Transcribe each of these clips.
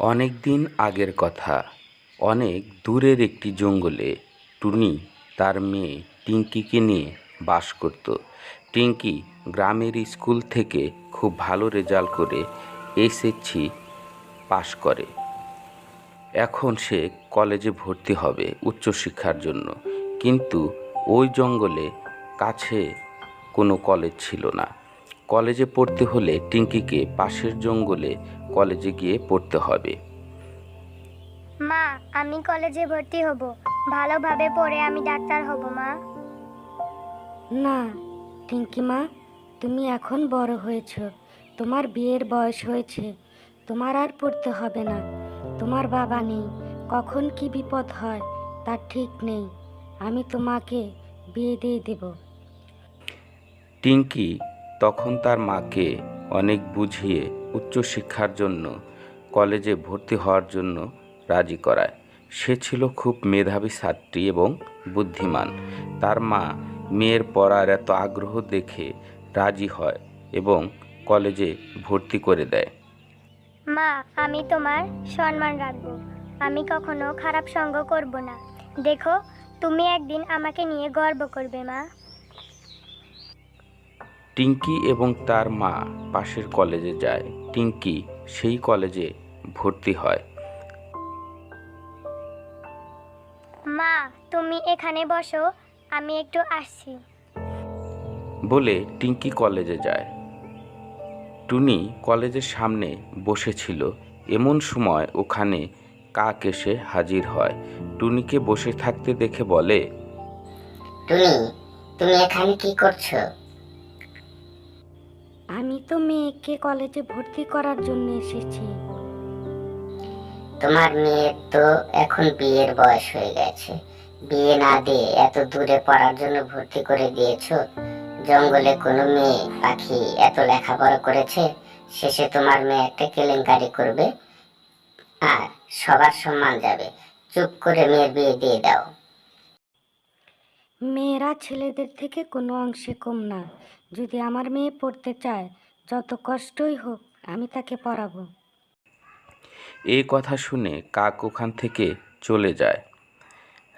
অনেক দিন আগের কথা। অনেক দূরের একটি জঙ্গলে টুনি তার মেয়ে টিঙ্কিকে নিয়ে বাস করত। টিঙ্কি গ্রামের স্কুল থেকে খুব ভালো রেজাল্ট করে এসএসসি পাশ করে। এখন সে কলেজে ভর্তি হবে উচ্চশিক্ষার জন্য। কিন্তু ওই জঙ্গলে কাছে কোনো কলেজ ছিল না। কলেজে পড়তে হলে টিঙ্কিকে পাশের জঙ্গলে কলেজে গিয়ে পড়তে হবে। মা আমি কলেজে ভর্তি হব। ভালোভাবে পড়ে আমি ডাক্তার হব মা। না টিঙ্কি মা তুমি এখন বড় হয়েছ। তোমার বিয়ের বয়স হয়েছে। তোমার আর পড়তে হবে না। তোমার বাবা নেই। কখন কি বিপদ হয় তার ঠিক নেই। আমি তোমাকে বিয়ে দিয়ে দেব। টিঙ্কি তখন তার মাকে অনেক বুঝিয়ে উচ্চশিক্ষার জন্য, কলেজে ভর্তি হওয়ার জন্য রাজি করায়। সে ছিল খুব মেধাবী ছাত্রী এবং বুদ্ধিমান। তার মা মেয়ের পড়ার এত আগ্রহ দেখে রাজি হয় এবং কলেজে ভর্তি করে দেয়। মা, আমি তোমার সম্মান রাখব। আমি কখনো খারাপ সঙ্গ করব না। দেখো, তুমি একদিন আমাকে নিয়ে গর্ব করবে, মা। টিঙ্কি এবং তার মা পাশের কলেজে যায়। টিঙ্কি সেই কলেজে ভর্তি হয়। মা তুমি এখানে বসো আমি একটু আসছি। বলে টিঙ্কি কলেজে যায়। টুনি কলেজের সামনে বসেছিল। এমন সময় ওখানে কাক এসে হাজির হয়। টুনিকে বসে থাকতে দেখে বলে টুনি তুমি এখানে কি করছ? আমি তো মেয়েকে কলেজে ভর্তি করার জন্য এসেছি। তোমার মেয়ের তো এখন বিয়ের বয়স হয়ে গেছে। বিয়ে না দিয়ে এত দূরে পড়ার জন্য ভর্তি করে দিয়েছ? জঙ্গলে কোনো মেয়ে, পাখি এত লেখাপড়া করেছে, শেষে তোমার মেয়ে একটা কেলেঙ্কারি করবে? আর সবার সম্মান যাবে। চুপ করে মেয়ের বিয়ে দিয়ে দাও। মেয়েরা ছেলেদের থেকে কোনো অংশে কম না। যদি আমার মেয়ে পড়তে চায়, যত কষ্টই হোক, আমি তাকে পড়াবো। এই কথা শুনে কাক ওখান থেকে চলে যায়।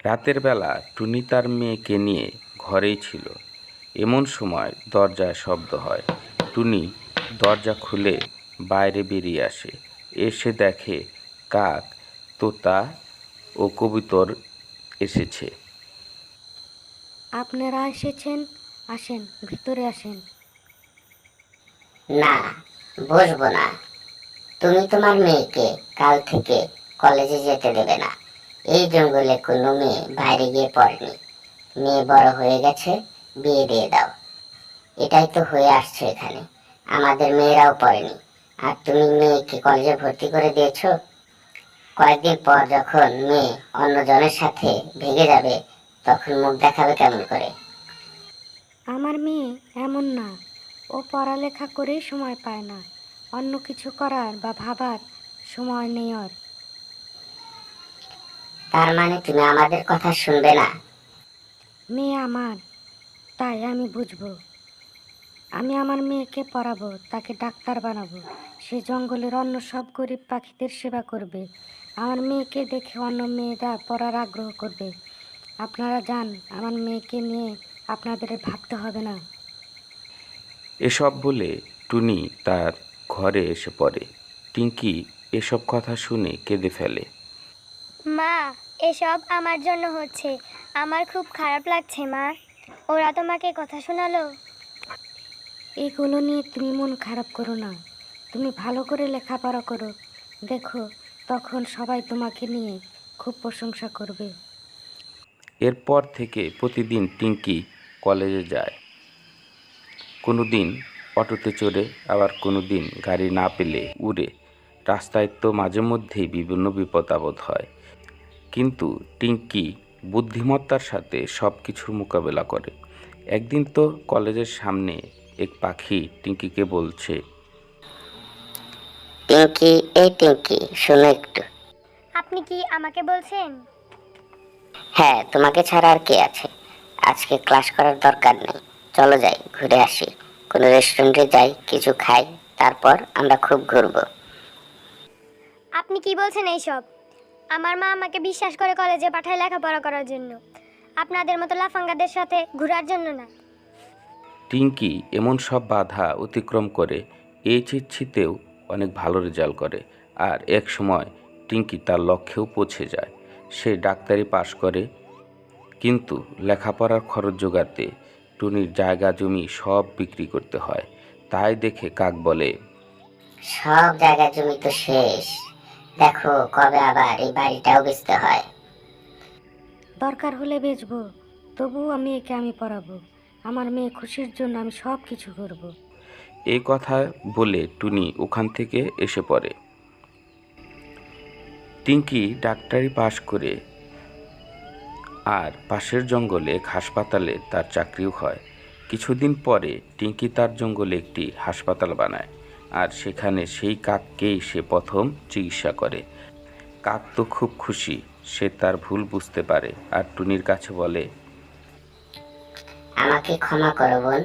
রাতের বেলা টুনি তার মেয়েকে নিয়ে ঘরেই ছিল। এমন সময় দরজায় শব্দ হয়। টুনি দরজা খুলে বাইরে বেরিয়ে আসে। এসে দেখে, কাক, তোতা ও কবুতর এসেছে। আপনারা এসেছেন? আসেন, ভিতরে আসেন। না, বসবো না। তুমি তোমার মেয়েকে কাল থেকে কলেজে যেতে দেবে না। এই জঙ্গলে কোনো মেয়ে বাইরে গিয়ে পড়েনি। মেয়ে বড় হয়ে গেছে, বিয়ে দিয়ে দাও। এটাই তো হয়ে আসছে এখানে। আমাদের মেয়েরাও পড়েনি। আর তুমি মেয়েকে কলেজে ভর্তি করে দিয়েছ? কয়েকদিন পর যখন মেয়ে অন্যজনের সাথে ভেঙে যাবে তখন মুখ দেখাবে কেমন করে? আমার মেয়ে এমন না। ও পড়ালেখা করেই সময় পায় না। অন্য কিছু করার বা ভাবার সময় নেই ওর। তার মানে তুমি আমাদের কথা শুনবে না? মেয়ে আমার। তাই আমি বুঝব। আমি আমার মেয়েকে পড়াবো তাকে ডাক্তার বানাবো। সে জঙ্গলের অন্য সব গরিব পাখিদের সেবা করবে। আমার মেয়েকে দেখে অন্য মেয়েরা পড়ার আগ্রহ করবে। আপনারা যান আমার মেয়েকে নিয়ে আপনাদের ভাবতে হবে না। এসব বলে টুনি তার ঘরে এসে পড়ে। টিঙ্কি এসব কথা শুনে কেঁদে ফেলে। মা এসব আমার জন্য হচ্ছে। আমার খুব খারাপ লাগছে মা। ওরা তোমাকে কথা শোনালো? এগুলো নিয়ে তুমি মন খারাপ করো না। তুমি ভালো করে লেখাপড়া করো। দেখো তখন সবাই তোমাকে নিয়ে খুব প্রশংসা করবে। এরপর থেকে প্রতিদিন টিঙ্কি কলেজে যায়। কোনো দিন অটোতে চড়ে আবার কোনো দিন গাড়ি না পেলে উড়ে। রাস্তায় তো মাঝে মধ্যেই বিভিন্ন বিপদ আপদ হয়। কিন্তু টিঙ্কি বুদ্ধিমত্তার সাথে সব কিছুর মোকাবেলা করে। একদিন তো কলেজের সামনে এক পাখি টিঙ্কিকে বলছে টিঙ্কি এই টিঙ্কি শোনো একটু। আপনি কি আমাকে বলছেন? হ্যাঁ তোমাকে ছাড়া আর কে আছে? আজকে ক্লাস করার দরকার নেই। চলো যাই ঘুরে আসি। কোনো রেস্টুরেন্টে যাই কিছু খাই তারপর আমরা খুব ঘুরবো। আপনি কি বলছেন এইসব? আমার মা আমাকে বিশ্বাস করে কলেজে পাঠায় লেখাপড়া করার জন্য। আপনাদের মতো লাফাঙ্গাদের সাথে ঘোরার জন্য না। টিঙ্কি এমন সব বাধা অতিক্রম করে এইচএসসিতেও অনেক ভালো রেজাল্ট করে। আর এক সময় টিঙ্কি তার লক্ষ্যেও পৌঁছে যায়। সে ডাক্তারি পাশ করে। কিন্তু লেখাপড়ার খরচ জোগাতে টুনির জায়গা জমি সব বিক্রি করতে হয়। তাই দেখে কাক বলে সব জায়গা জমি তো শেষ। দেখো কবে আবার এই বাড়িটাও বেচতে হয়। দরকার হলে বেচবো তবুও মেয়েকে আমি পড়াবো আমার মেয়ে খুশির জন্য আমি সব কিছু করব। এই কথা বলে টুনি ওখান থেকে এসে পড়ে। টিঙ্কি ডাক্তারি পাশ করে আর পাশের জঙ্গলে এক হাসপাতালে তার চাকরিও হয়। কিছুদিন পরে টিঙ্কি তার জঙ্গলে একটি হাসপাতাল বানায় আর সেখানে সেই কাককেই সে প্রথম চিকিৎসা করে। কাক তো খুব খুশি, সে তার ভুল বুঝতে পারে আর টুনির কাছে বলে, আমাকে ক্ষমা করো বোন,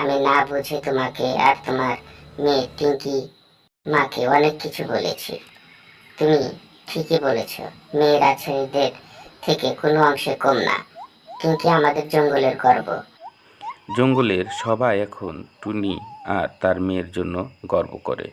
আমি না বুঝে তোমাকে আর তোমার মেয়ে টিঙ্কি মাকে অনেক কিছু বলেছি। তুমি ঠিকই বলেছ। মেয়েরা ছেলেদের থেকে কোনো অংশে কম না। কিন্তু আমাদের জঙ্গলের গর্ব। জঙ্গলের সবাই এখন টুনি আর তার মেয়ের জন্য গর্ব করে।